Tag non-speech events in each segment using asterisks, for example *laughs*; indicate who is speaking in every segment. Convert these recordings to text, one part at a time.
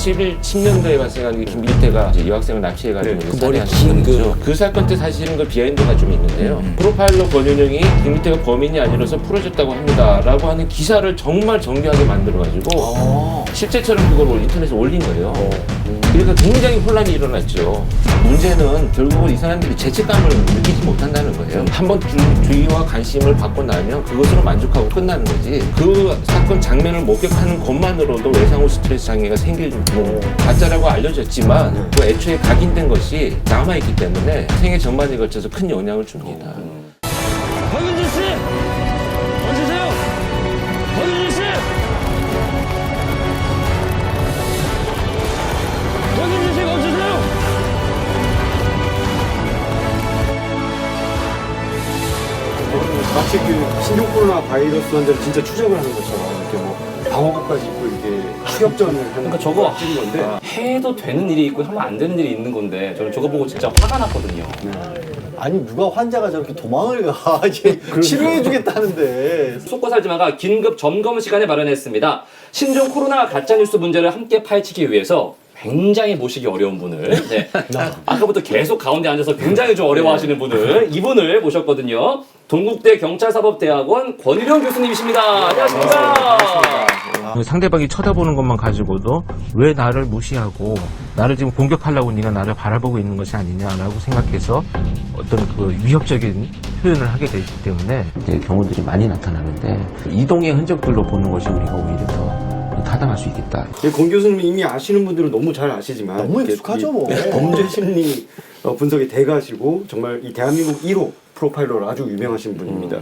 Speaker 1: 2011, 10년도에 발생한 이 김길태가 이제 여학생을 납치해가지고
Speaker 2: 네, 그 머리 긴
Speaker 1: 사건이죠. 그 사건 때 사실은 그 비하인드가 좀 있는데요. 프로파일러 권윤영이 김길태가 범인이 아니라서 풀어줬다고 합니다라고 하는 기사를 정말 정교하게 만들어가지고 실제처럼 그걸 올- 인터넷에 올린 거예요. 그러니까 굉장히 혼란이 일어났죠. 문제는 결국은 이 사람들이 죄책감을 느끼지 못한다는 거예요. 한 번 주의와 관심을 받고 나면 그것으로 만족하고 끝나는 거지. 그 사건 장면을 목격하는 것만으로도 외상후 스트레스 장애가 생길 뭐 가짜라고 알려졌지만 그 애초에 각인된 것이 남아있기 때문에 생애 전반에 걸쳐서 큰 영향을 줍니다.
Speaker 3: 마치 그 신종 코로나 바이러스 환자를 진짜 추적을 하는 것처럼 이렇게 뭐 방어복까지 입고 이렇게 추격전을 하는
Speaker 2: 그러니까 저거
Speaker 3: 찍은 건데.
Speaker 2: 해도 되는 일이 있고 하면 안 되는 일이 있는 건데 저는 저거 보고 진짜 화가 났거든요.
Speaker 4: 아니 누가 환자가 저렇게 도망을 가? *laughs* 이제 치료해 주겠다는데.
Speaker 2: 속고 살지마가 긴급 점검 시간을 마련했습니다. 신종 코로나 가짜뉴스 문제를 함께 파헤치기 위해서 굉장히 모시기 어려운 분을 네. 아까부터 계속 가운데 앉아서 굉장히 좀 어려워하시는 분을 이분을 모셨거든요. 동국대 경찰사법대학원 권유령 교수님이십니다. 안녕하십니까?
Speaker 1: 그 상대방이 쳐다보는 것만 가지고도 왜 나를 무시하고 나를 지금 공격하려고 네가 나를 바라보고 있는 것이 아니냐라고 생각해서 어떤 그 위협적인 표현을 하게 되기 때문에 이제 경우들이 많이 나타나는데 이동의 흔적들로 보는 것이 우리가 오히려 더 타당할 수 있겠다.
Speaker 3: 권 교수님 이미 아시는 분들은 너무 잘 아시지만
Speaker 4: 너무
Speaker 3: 이렇게
Speaker 4: 익숙하죠,
Speaker 3: 이
Speaker 4: 뭐. *laughs*
Speaker 3: 범죄 심리 어, 분석의 대가시고 정말 이 대한민국 1호 프로파일러로 아주 유명하신 분입니다.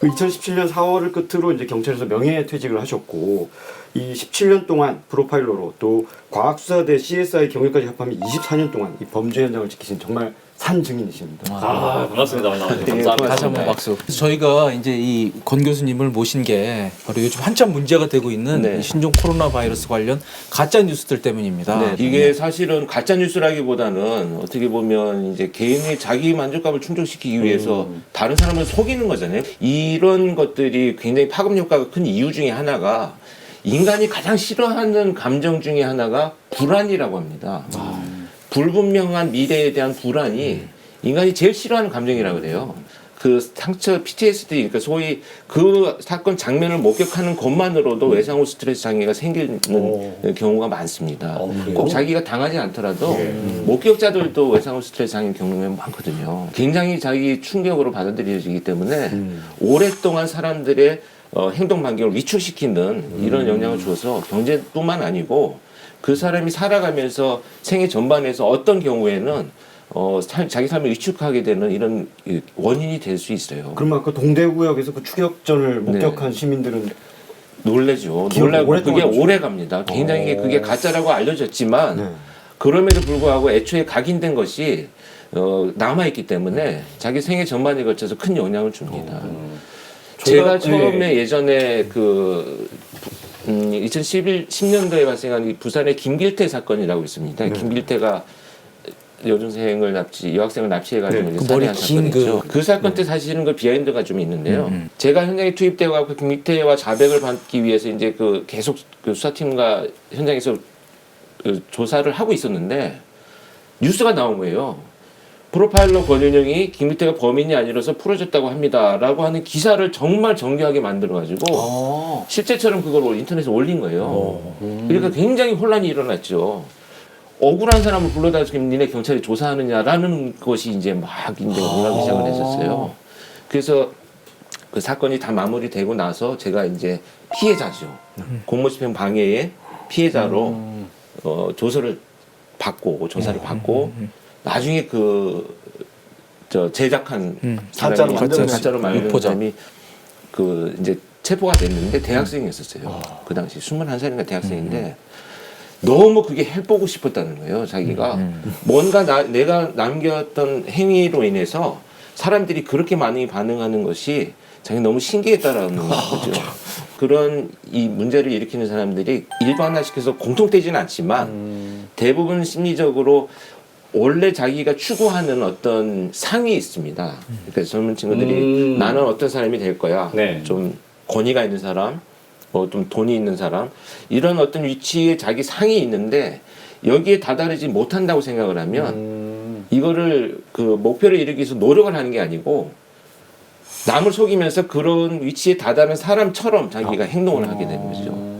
Speaker 3: 그 2017년 4월을 끝으로 이제 경찰에서 명예퇴직을 하셨고 이 17년 동안 프로파일러로 또 과학수사대 CSI 경위까지 합하면 24년 동안 이 범죄 현장을 지키신 정말 산 증인이십니다.
Speaker 2: 아, 반갑습니다. 반갑습니다. 감사합니다.
Speaker 5: 다시 한번 박수. 그래서 저희가 이제 이 권 교수님을 모신 게 바로 요즘 한참 문제가 되고 있는
Speaker 1: 네.
Speaker 5: 이 신종 코로나 바이러스 관련 가짜 뉴스들 때문입니다.
Speaker 1: 네, 이게 사실은 가짜 뉴스라기보다는 어떻게 보면 이제 개인의 자기 만족감을 충족시키기 위해서 다른 사람을 속이는 거잖아요. 이런 것들이 굉장히 파급 효과가 큰 이유 중에 하나가 인간이 가장 싫어하는 감정 중에 하나가 불안이라고 합니다. 불분명한 미래에 대한 불안이 인간이 제일 싫어하는 감정이라고 그래요. 그 상처 PTSD 그러니까 소위 그 사건 장면을 목격하는 것만으로도 외상후 스트레스 장애가 생기는 경우가 많습니다. 꼭 자기가 당하지 않더라도 목격자들도 외상후 스트레스 장애 경우가 많거든요. 굉장히 자기 충격으로 받아들여지기 때문에 오랫동안 사람들의 어, 행동 반경을 위축시키는 이런 영향을 줘서 경제뿐만 아니고 그 사람이 살아가면서 생애 전반에서 어떤 경우에는 어, 살- 자기 삶을 위축하게 되는 이런 이 원인이 될 수 있어요.
Speaker 3: 그러면 아까 동대구역에서 그 추격전을
Speaker 1: 네.
Speaker 3: 목격한 시민들은
Speaker 1: 놀래죠. 놀라고 그게. 오래 갑니다. 굉장히 그게 가짜라고 알려졌지만
Speaker 3: 네.
Speaker 1: 그럼에도 불구하고 애초에 각인된 것이 어, 남아있기 때문에 자기 생애 전반에 걸쳐서 큰 영향을 줍니다. 제가 처음에 예전에 그 음, 2011, 10년도에 발생한 이 부산의 김길태 사건이라고 있습니다.
Speaker 3: 네.
Speaker 1: 김길태가 여중생을 납치, 여학생을 납치해가지고
Speaker 3: 네.
Speaker 5: 그 머리
Speaker 1: 살해한
Speaker 5: 긴
Speaker 1: 사건이죠.
Speaker 5: 그-
Speaker 1: 그 사건 때 사실은 그 비하인드가 좀 있는데요. 제가 현장에 투입되어 그 김길태와 자백을 받기 위해서 이제 그 계속 그 수사팀과 현장에서 그 조사를 하고 있었는데 뉴스가 나온 거예요. 프로파일러 권윤영이 김길태가 범인이 아니라서 풀어줬다고 합니다라고 하는 기사를 정말 정교하게 만들어가지고 실제처럼 그걸 올- 인터넷에 올린 거예요. 그러니까 굉장히 혼란이 일어났죠. 억울한 사람을 불러다 지금 니네 경찰이 조사하느냐라는 것이 이제 막 이제 올라오기 시작을 했었어요. 그래서 그 사건이 다 마무리되고 나서 제가 이제 피해자죠. 공무집행 방해의 피해자로 어, 조서를 받고 조사를 받고 나중에 그 저 제작한
Speaker 4: 가짜로
Speaker 1: 사람이
Speaker 4: 만든
Speaker 1: 가짜로 만든
Speaker 5: 유포자.
Speaker 1: 사람이 그 이제 체포가 됐는데 대학생이었었어요. 그 당시 21살인가 대학생인데 너무 그게 해보고 싶었다는 거예요. 자기가 뭔가 나, 내가 남겼던 행위로 인해서 사람들이 그렇게 많이 반응하는 것이 자기 너무 신기했다라는 거죠. 그런 이 문제를 일으키는 사람들이 일반화시켜서 공통되지는 않지만 대부분 심리적으로 원래 자기가 추구하는 어떤 상이 있습니다. 그러니까 젊은 친구들이
Speaker 2: 음.
Speaker 1: 나는 어떤 사람이 될 거야.
Speaker 2: 네.
Speaker 1: 좀 권위가 있는 사람, 뭐 좀 돈이 있는 사람 이런 어떤 위치에 자기 상이 있는데 여기에 다다르지 못한다고 생각을 하면
Speaker 4: 음.
Speaker 1: 이거를 그 목표를 이루기 위해서 노력을 하는 게 아니고 남을 속이면서 그런 위치에 다다른 사람처럼 자기가 행동을 하게 되는 거죠.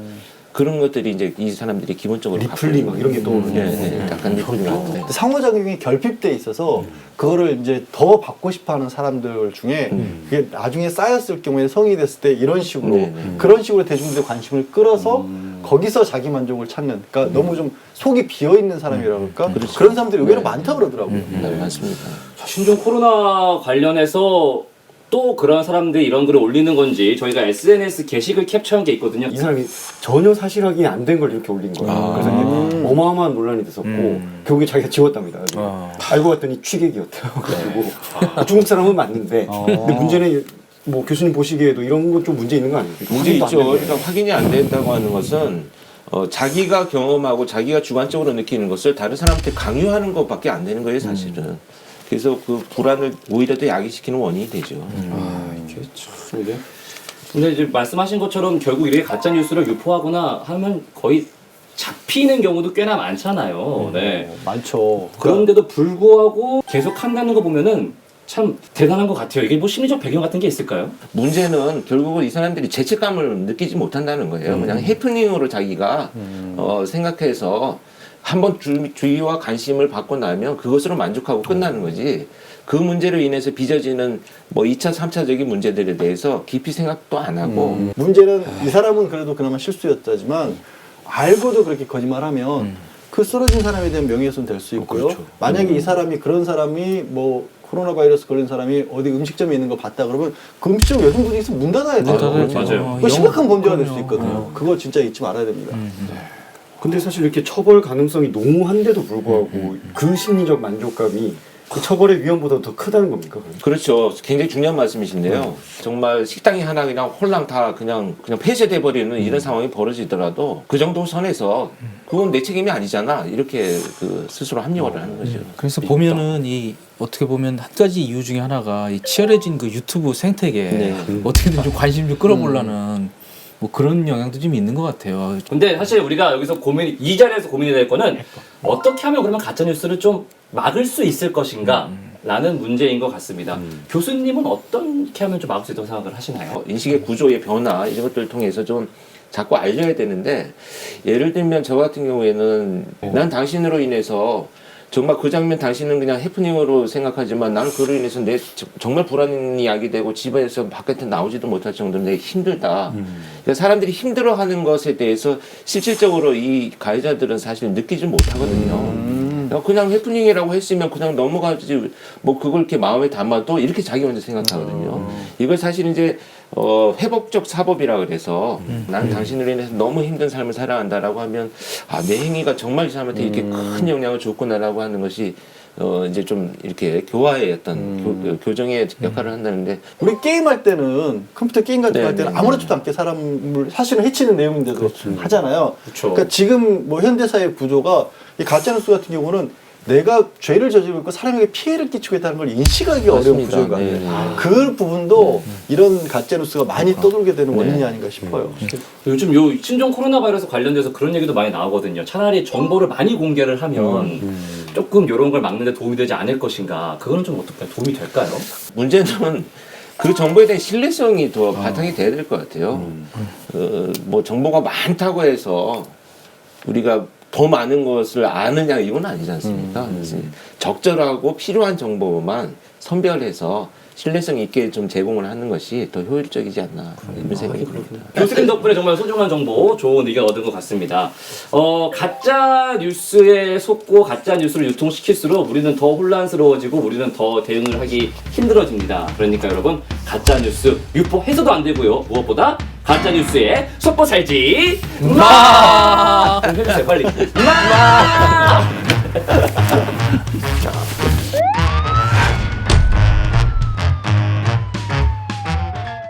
Speaker 1: 그런 것들이 이제 이 사람들이 기본적으로 있는
Speaker 3: 막 이런 게 떠오르는
Speaker 1: 네, 네, 약간 리플링 같은.
Speaker 4: 근데 상호작용이 결핍돼 있어서 그거를 이제 더 받고 싶어하는 사람들 중에 이게 나중에 쌓였을 경우에 성이 됐을 때 이런 식으로
Speaker 1: 네, 네.
Speaker 4: 그런 식으로 대중들의 관심을 끌어서 거기서 자기 만족을 찾는 그러니까 너무 좀 속이 비어 있는 사람이라 그럴까
Speaker 1: 그렇죠.
Speaker 4: 그런 사람들이 의외로
Speaker 1: 네.
Speaker 4: 많다 그러더라고요.
Speaker 1: 네, 맞습니다.
Speaker 2: 자, 신종 코로나 관련해서 또 그런 사람들이 이런 글을 올리는 건지 저희가 SNS 게시글 캡처한 게 있거든요.
Speaker 3: 이 사람이 전혀 사실 확인이 안 된 걸 이렇게 올린 거예요.
Speaker 1: 아.
Speaker 3: 그래서 이제 어마어마한 논란이 됐었고
Speaker 5: 음.
Speaker 3: 결국에 자기가 지웠답니다.
Speaker 5: 아.
Speaker 3: 알고 봤더니 취객이었대요. 그리고 중국 사람은 맞는데 근데 문제는 뭐 교수님 보시기에도 이런 건 좀 문제 있는 거 아니에요?
Speaker 1: 문제 있죠. 그러니까 확인이 안 됐다고 하는 것은 어, 자기가 경험하고 자기가 주관적으로 느끼는 것을 다른 사람한테 강요하는 것밖에 안 되는 거예요, 사실은. 그래서 그 불안을 오히려 더 야기시키는 원인이 되죠.
Speaker 2: 근데 이제 말씀하신 것처럼 결국 이렇게 가짜 뉴스를 유포하거나 하면 거의 잡히는 경우도 꽤나 많잖아요. 네.
Speaker 4: 어, 많죠.
Speaker 2: 그런데도 불구하고 계속 한다는 거 보면은 참 대단한 것 같아요. 이게 뭐 심리적 배경 같은 게 있을까요?
Speaker 1: 문제는 결국은 이 사람들이 죄책감을 느끼지 못한다는 거예요. 그냥 해프닝으로 자기가 어, 생각해서 한번 주- 주의와 관심을 받고 나면 그것으로 만족하고 끝나는 거지. 그 문제로 인해서 빚어지는 뭐 2차, 3차적인 문제들에 대해서 깊이 생각도 안 하고
Speaker 4: 음. 문제는 이 사람은 그래도 그나마 실수였다지만 알고도 그렇게 거짓말하면 그 쓰러진 사람에 대한 명예훼손 될 수 있고요. 만약에 이 사람이 그런 사람이 뭐 코로나 바이러스 걸린 사람이 어디 음식점에 있는 거 봤다 그러면 그 음식점 여성분이 있으면 문 닫아야 돼요.
Speaker 5: 닫아야죠.
Speaker 2: 맞아요.
Speaker 4: 그거 심각한 범죄가 될 수. 있거든요. 그거 진짜 잊지 말아야 됩니다.
Speaker 3: 근데 사실 이렇게 처벌 가능성이 농후한데도 불구하고 그 심리적 만족감이 그 처벌의 위험보다 더 크다는 겁니까? 그럼?
Speaker 1: 그렇죠. 굉장히 중요한 말씀이신데요. 정말 식당이 하나 그냥 홀랑 다 그냥 그냥 폐쇄돼 버리는 이런 상황이 벌어지더라도 그 정도 선에서 그건 내 책임이 아니잖아. 이렇게 그 스스로 합리화를 하는 거죠.
Speaker 5: 그래서 보면은 이 어떻게 보면 한 가지 이유 중에 하나가 이 치열해진 그 유튜브 생태계
Speaker 1: 네.
Speaker 5: 어떻게든 좀 관심 좀 끌어보려는 뭐 그런 영향도 좀 있는 것 같아요.
Speaker 2: 근데 사실 우리가 여기서 고민 이 자리에서 고민이 될 거는 어떻게 하면 그러면 가짜 뉴스를 좀 막을 수 있을 것인가 라는 문제인 것 같습니다. 교수님은 어떻게 하면 좀 막을 수 있다고 생각을 하시나요?
Speaker 1: 어, 인식의 구조의 변화 이런 것들을 통해서 좀 자꾸 알려야 되는데 예를 들면 저 같은 경우에는 난 당신으로 인해서 정말 그 장면 당신은 그냥 해프닝으로 생각하지만 나는 그로 인해서 내 저- 정말 불안이 야기 되고 집에서 바깥에 나오지도 못할 정도로 내가 힘들다. 그러니까 사람들이 힘들어하는 것에 대해서 실질적으로 이 가해자들은 사실 느끼지 못하거든요. 그냥 그냥 해프닝이라고 했으면 그냥 넘어가지 뭐 그걸 이렇게 마음에 담아도 이렇게 자기 먼저 생각하거든요. 이걸 사실 이제 어 회복적 사법이라 그래서 나는 당신으로 인해서 너무 힘든 삶을 살아간다라고 하면 아 내 행위가 정말 이 사람한테 이렇게 큰 영향을 줬구나라고 하는 것이 어 이제 좀 이렇게 교화의 어떤 교, 교정의 역할을 한다는데.
Speaker 4: 우리 게임할 때는 컴퓨터 게임 같은 거할
Speaker 1: 네,
Speaker 4: 때는
Speaker 1: 네.
Speaker 4: 아무렇지도 않게 사람을 사실은 해치는 내용인데도 하잖아요.
Speaker 2: 그렇죠.
Speaker 4: 그러니까 지금 뭐 현대사의 구조가 이 가짜뉴스 같은 경우는 내가 죄를 저지르고 있고 사람에게 피해를 끼치고 있다는 걸 인식하기 어려운
Speaker 1: 맞습니다.
Speaker 4: 구조인 것
Speaker 1: 네,
Speaker 4: 같아요.
Speaker 1: 네.
Speaker 4: 그 부분도 이런 가짜뉴스가 많이 떠돌게 되는 원인이
Speaker 1: 네.
Speaker 4: 아닌가 싶어요.
Speaker 2: 요즘 요 신종 코로나 바이러스 관련돼서 그런 얘기도 많이 나오거든요. 차라리 정보를 많이 공개를 하면 조금 이런 걸 막는데 도움이 되지 않을 것인가. 그거는 좀 어떻게 도움이 될까요?
Speaker 1: 문제는 그 정보에 대한 신뢰성이 더 바탕이 돼야 될 것 같아요. 그뭐 정보가 많다고 해서 우리가 더 많은 것을 아느냐 이건 아니지 않습니까? 그래서 적절하고 필요한 정보만 선별해서 신뢰성 있게 좀 제공을 하는 것이 더 효율적이지 않나 이런 생각이 듭니다.
Speaker 2: 교수님 덕분에 정말 소중한 정보, 좋은 의견 얻은 것 같습니다. 어, 가짜 뉴스에 속고 가짜 뉴스를 유통시킬수록 우리는 더 혼란스러워지고 우리는 더 대응을 하기 힘들어집니다. 그러니까 여러분 가짜 뉴스 유포해서도 안 되고요. 무엇보다 가짜 뉴스에 속고 살지 마. 해주세요 빨리. 마. *laughs*